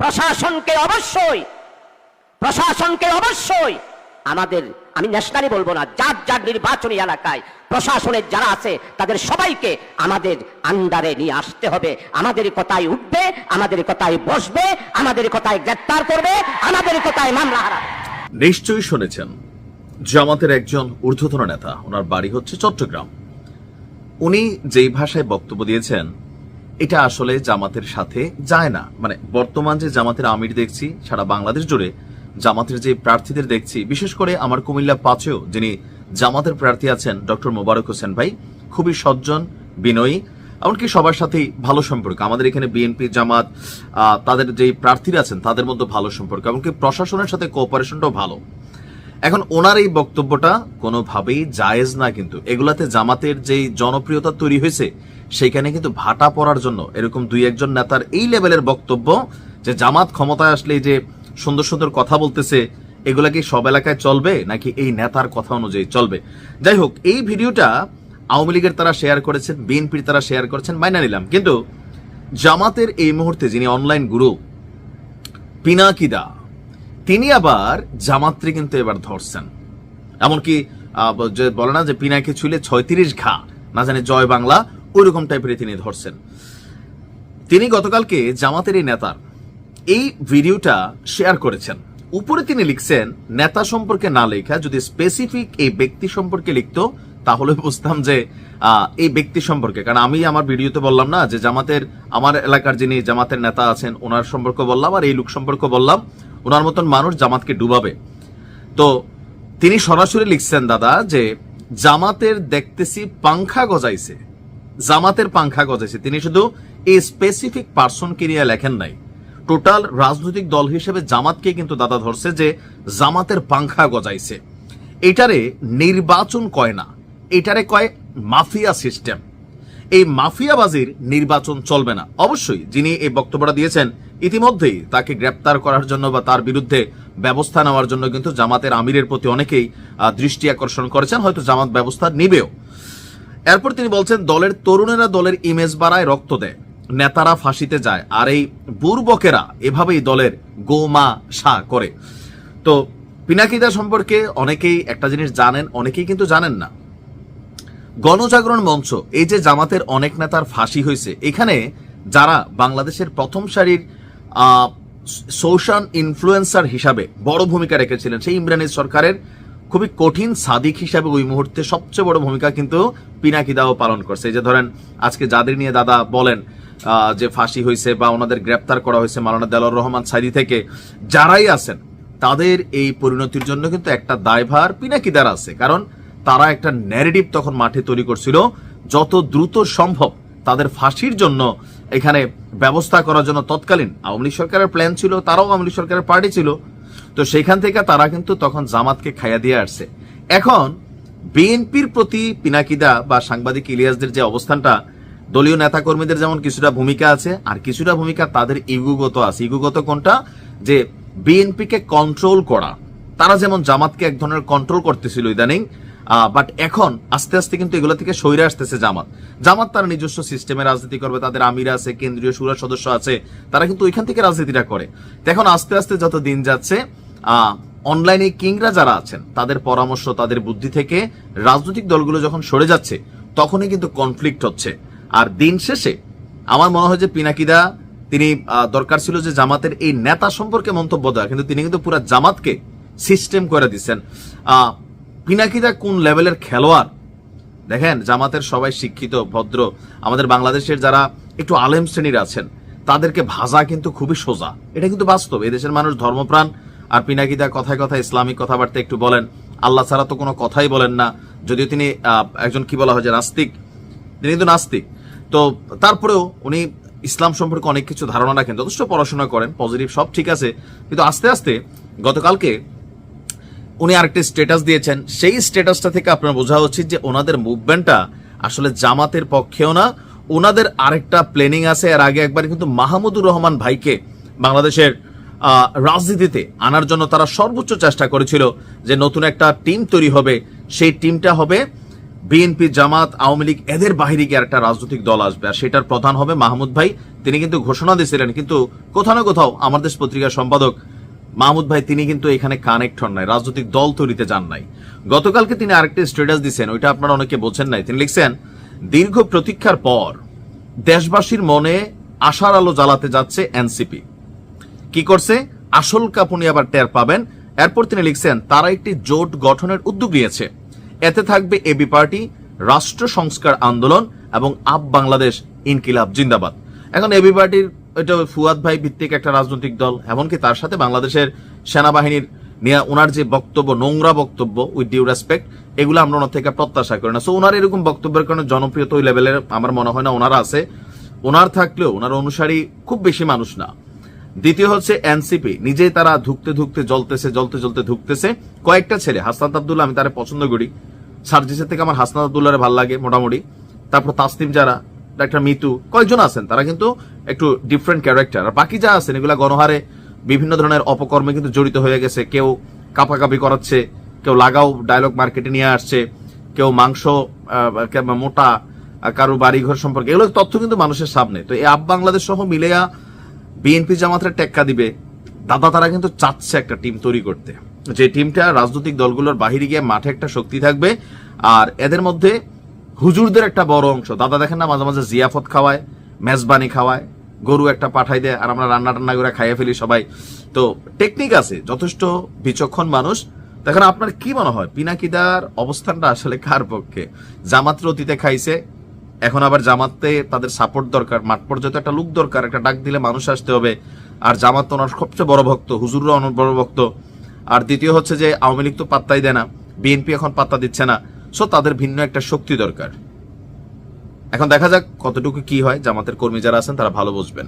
প্রশাসনকে অবশ্যই প্রশাসনকে অবশ্যই আমাদের, আমি ন্যাশনালি বলব না, যার যার নির্বাচনী এলাকায় প্রশাসনের যারা আছে, তাদের সবাইকে আমাদের আন্ডারে নিয়ে আসতে হবে। আমাদের কথায় উঠবে, আমাদের কথায় বসবে, আমাদের কথায় গ্রেপ্তার করবে, আমাদের কথায় মামলা নিশ্চয়ই শুনেছেন, জামাতের একজন ঊর্ধ্বতন নেতা, ওনার বাড়ি হচ্ছে চট্টগ্রাম। উনি যেই ভাষায় বক্তব্য দিয়েছেন এটা আসলে জামাতের সাথে যায় না। মানে বর্তমান যে জামাতের আমির দেখছি, সারা বাংলাদেশ জুড়ে জামাতের যে প্রার্থীদের দেখছি, বিশেষ করে আমার কুমিল্লা পাঁচেও, যিনি জামাতের প্রার্থী আছেন ডক্টর মোবারক হোসেন ভাই, খুবই সজ্জন, বিনয়ী, এমনকি সবার সাথেই ভালো সম্পর্ক। আমাদের এখানে বিএনপি জামাত তাদের যে প্রার্থীরা আছেন, তাদের মধ্যে ভালো সম্পর্ক, এমনকি প্রশাসনের সাথে কোঅপারেশনটাও ভালো। এখন ওনার এই বক্তব্যটা কোনোভাবেই জায়েজ না কিন্তু। এগুলাতে জামাতের যেই জনপ্রিয়তা তৈরি হয়েছে সেখানে কিন্তু ভাটা পড়ার জন্য এরকম দুই একজন নেতার এই লেভেলের বক্তব্য যে জামাত ক্ষমতায় আসলে যে সুন্দর সুন্দর কথা বলতেছে, এগুলা কি সব এলাকায় চলবে নাকি এই নেতার কথা অনুযায়ী চলবে? যাই হোক, এই ভিডিওটা আওয়ামী লীগের তারা শেয়ার করেছেন, বিএনপির তারা শেয়ার করেছেন, মাইনা নিলাম। কিন্তু জামাতের এই মুহূর্তে যিনি অনলাইন গুরু পিনাকিদা তিনি আবার জামাত্রী কিন্তু এবার ধরছেন। এমনকি বলে না যে পিনাকে ছুলে ছয়ত্রিশ ঘা, না জানে জয় বাংলা, ওইরকম টাইপের তিনি ধরছেন। তিনি গতকালকে জামাতের এই নেতার এই ভিডিওটা শেয়ার করেছেন। উপরে তিনি লিখছেন, নেতা সম্পর্কে না লেখা, যদি স্পেসিফিক এই ব্যক্তি সম্পর্কে লিখতো, তাহলে বুঝতাম যে এই ব্যক্তি সম্পর্কে। কারণ আমি আমার ভিডিওতে বললাম না যে জামাতের, আমার এলাকার যিনি জামাতের নেতা আছেন, ওনার সম্পর্ক বললাম আর এই লোক সম্পর্ক বললাম। ওনার মতন মানুষ জামাতকে ডুবাবে। তো তিনি সরাসরি লিখছেন, দাদা, যে জামাতের দেখতেছি পাংখা গজাইছে। জামাতের পাংখা গজাইছে। তিনি শুধু এই স্পেসিফিক পার্সনকে নিয়ে লেখেন নাই। টোটাল রাজনৈতিক দল হিসেবে জামাতকে কিন্তু দাদা ধরছে যে জামাতের পাংখা গজাইছে। এটারে নির্বাচন কয় না, এটারে কয় মাফিয়া সিস্টেম এই মাফিয়াবাজির নির্বাচন চলবে না। অবশ্যই যিনি এই বক্তব্যটা দিয়েছেন, ইতিমধ্যেই তাকে গ্রেপ্তার করার জন্য বা তার বিরুদ্ধে ব্যবস্থা নেওয়ার জন্য কিন্তু জামাতের আমিরের প্রতি অনেকেই দৃষ্টি আকর্ষণ করেছেন, হয়তো জামাত ব্যবস্থা নিবেও। এরপর তিনি বলছেন, দলের তরুণেরা দলের ইমেজ বাড়ায় রক্ত দেয়, নেতারা ফাঁসিতে যায়, আর এই বুর্বকেরা এভাবেই দলের গোমা সা করে। তো পিনাকিদা সম্পর্কে অনেকেই একটা জিনিস জানেন, অনেকেই কিন্তু জানেন না। গণজাগরণ মঞ্চ, এই যে জামাতের অনেক নেতার ফাঁসি হয়েছে, এখানে যারা বাংলাদেশের প্রথম সারির সোশ্যাল ইনফ্লুয়েন্সার হিসাবে বড় ভূমিকা রেখেছিলেন, সেই ইমরান সরকারের খুবই কঠিন সাদিক হিসাবে ওই মুহূর্তে সবচেয়ে বড় ভূমিকা কিন্তু পিনাকিদাও পালন করছে। এই যে ধরেন, আজকে যাদের নিয়ে দাদা বলেন যে ফাঁসি হয়েছে বা ওনাদের গ্রেপ্তার করা হয়েছে মালানা দেলার রহমান সাইদি থেকে, যারাই আছেন, তাদের এই পরিণতির জন্য কিন্তু একটা দায়ভার পিনাকিদার আছে। কারণ তারা একটা ন্যারেটিভ তখন মাঠে তৈরি করছিল, যত দ্রুত সম্ভব তাদের ফাঁসির জন্য এখানে ব্যবস্থা করার জন্য তৎকালীন আওয়ামী লীগ সরকারের প্ল্যান ছিল, তারাও আওয়ামী লীগ সরকারের পার্টি ছিল। তো সেখান থেকে তারা কিন্তু তখন জামাতকে খাইয়া দিয়ে আসছে। এখন বিএনপির প্রতি পিনাকিদা বা সাংবাদিক ইলিয়াসদের যে অবস্থানটা, দলীয় নেতাকর্মীদের যেমন কিছুটা ভূমিকা আছে, আর কিছুটা ভূমিকা তাদের ইগুগত আছে। ইগুগত কোনটা? যে বিএনপিকে কন্ট্রোল করা। তারা যেমন জামাতকে এক ধরনের কন্ট্রোল করতেছিল ইদানিং বাট এখন আস্তে আস্তে কিন্তু এগুলো থেকে সইরে আসতেছে জামাত। জামাত তার নিজস্ব সিস্টেমে রাজনীতি করবে, তাদের আমির আছে, কেন্দ্রীয় সুরা সদস্য আছে, তারা কিন্তু ওইখান থেকে রাজনীতিটা করে। এখন আস্তে আস্তে যত দিন যাচ্ছে অনলাইনে কিংরা যারা আছেন, তাদের পরামর্শ, তাদের বুদ্ধি থেকে রাজনৈতিক দলগুলো যখন সরে যাচ্ছে, তখনই কিন্তু কনফ্লিক্ট হচ্ছে। আর দিন শেষে আমার মনে হয় যে পিনাকিদা, তিনি দরকার ছিল যে জামাতের এই নেতা সম্পর্কে মন্তব্য দেওয়া কিন্তু তিনি কিন্তু পুরো জামাতকে সিস্টেম করে দিচ্ছেন। পিনাকিদা কোন লেভেলের খেলোয়াড়? দেখেন, জামাতের সবাই শিক্ষিত, ভদ্র। আমাদের বাংলাদেশের যারা একটু আলেম শ্রেণির আছেন, তাদেরকে ভাজা কিন্তু খুবই সোজা। এটা কিন্তু বাস্তব। এদেশের মানুষ ধর্মপ্রাণ। আর পিনাকিদা কথায় কথায় ইসলামিক কথাবার্তা একটু বলেন। আল্লাহ ছাড়া তো কোনো কথাই বলেন না। যদিও তিনি একজন কি বলা হয় যে নাস্তিক? তিনি কিন্তু নাস্তিক। তো তারপরেও উনি ইসলাম সম্পর্কে অনেক কিছু ধারণা রাখেন, যথেষ্ট পড়াশোনা করেন পজিটিভ সব ঠিক আছে। কিন্তু আস্তে আস্তে গতকালকে উনি আরেকটি স্ট্যাটাস দিয়েছেন। সেই স্ট্যাটাসটা থেকে আপনার বোঝা উচিত যে ওনাদের মুভমেন্টটা আসলে জামাতের পক্ষেও না, ওনাদের আরেকটা প্ল্যানিং আছে। এর আগে একবার কিন্তু মাহমুদুর রহমান ভাইকে বাংলাদেশের রাজনীতিতে আনার জন্য তারা সর্বোচ্চ চেষ্টা করেছিল যে নতুন একটা টিম তৈরি হবে। সেই টিমটা হবে বিএনপি জামাত, আওয়ামী লীগ, এদের বাহিরে গিয়ে একটা রাজনৈতিক দল আসবে। আর সেটার প্রধান হবে মাহমুদ ভাই। তিনি কিন্তু ঘোষণা দিয়েছিলেন, কিন্তু কোথাও না কোথাও আমার দেশ পত্রিকার সম্পাদক মাহমুদ ভাই, তিনি কিন্তু এখানে কানেক্ট হন নাই, রাজনৈতিক দল তৈরিতে যান নাই। গতকালকে তিনি আরেকটি স্ট্যাটাস দিচ্ছেন ওইটা আপনারা অনেকে বোঝেন নাই। তিনি লিখছেন, দীর্ঘ প্রতীক্ষার পর দেশবাসীর মনে আশার আলো জ্বালাতে যাচ্ছে এনসিপি। কি করছে? আসল কাপুনি আবার টের পাবেন। এরপর তিনি লিখছেন, তারা একটি জোট গঠনের উদ্যোগ নিয়েছে। এতে থাকবে এবি পার্টি, রাষ্ট্র সংস্কার আন্দোলন এবং আপ বাংলাদেশ ইনকিলাব জিন্দাবাদ। এখন এবি পার্টির এটা ফুয়াদ ভাই ভিত্তিক একটা রাজনৈতিক দল, এমনকি তার সাথে বাংলাদেশের সেনাবাহিনীর নিয়ে ওনার যে বক্তব্য, নোংরা বক্তব্য উইথ ডিউ রেসপেক্ট এগুলো আমরা ওনার থেকে প্রত্যাশা করি না। সো ওনার এরকম বক্তব্যের কারণে জনপ্রিয়তা ওই লেভেলের আমার মনে হয় না ওনারা আছে। ওনার থাকলেও ওনার অনুসারী খুব বেশি মানুষ না। দ্বিতীয় হচ্ছে এনসিপি নিজেই তারা ধুকতে ধুকতে জ্বলতেছে, জ্বলতে জ্বলতে ধুকতেছে। কয়েকটা ছেলে, হাসনাত আব্দুল্লাহ, আমি তারা পছন্দ করি। সার্জিসের থেকে আমার হাসনাত আব্দুল্লাহরে ভালো লাগে মোটামুটি। তারপর তাসনিম যারা ডাক্তার মিতু কয়েকজন আছেন, তারা কিন্তু একটু ডিফারেন্ট ক্যারেক্টার আর বাকি যা আছেন, এগুলা গণহারে বিভিন্ন ধরনের অপকর্মে কিন্তু জড়িত হয়ে গেছে। কেউ কাপাকাপি করাচ্ছে, কেউ লাগাও ডায়লগ মার্কেটে নিয়ে আসছে, কেউ মাংস মোটা কারও বাড়িঘর সম্পর্কে। এগুলো তথ্য কিন্তু মানুষের সামনে। তো এই আপ বাংলাদেশ সহ মিলেয়া বিএনপি জামাতের টেক্কা দিবে। দাদা, তারা কিন্তু চাচ্ছে একটা টিম তৈরি করতে। যে টিমটা রাজনৈতিক দলগুলোর বাহিরে গিয়ে মাঠে একটা শক্তি থাকবে। আর এদের মধ্যে হুজুরদের একটা বড় অংশ। দাদা দেখেন না, মাঝে মাঝে জিয়াফত খাওয়ায়, মেজবানি খাওয়ায়, গরু একটা পাঠাই দেয়, আর আমরা রান্না টান্না করে খাইয়ে ফেলি সবাই। তো টেকনিক আছে, যথেষ্ট বিচক্ষণ মানুষ। দেখেন আপনার কি মনে হয়, পিনাকিদার অবস্থানটা আসলে কার পক্ষে? জামাত্র অতীতে খাইছে, এখন আবার জামাতে তাদের সাপোর্ট দরকার, মাঠ পর্যন্ত একটা লুক দরকার, একটা ডাক দিলে মানুষ আসতে হবে। আর জামাত ওনার সবচেয়ে বড় ভক্ত, হুজুররা অনেক বড় ভক্ত। আর দ্বিতীয় হচ্ছে যে আওয়ামী লীগ তো পাত্তাই দেয় না, বিএনপি এখন পাত্তা দিচ্ছে না। সো তাদের ভিন্ন একটা শক্তি দরকার। এখন দেখা যাক কতটুকু কি হয়। জামাতের কর্মী যারা আছেন, তারা ভালো বুঝবেন।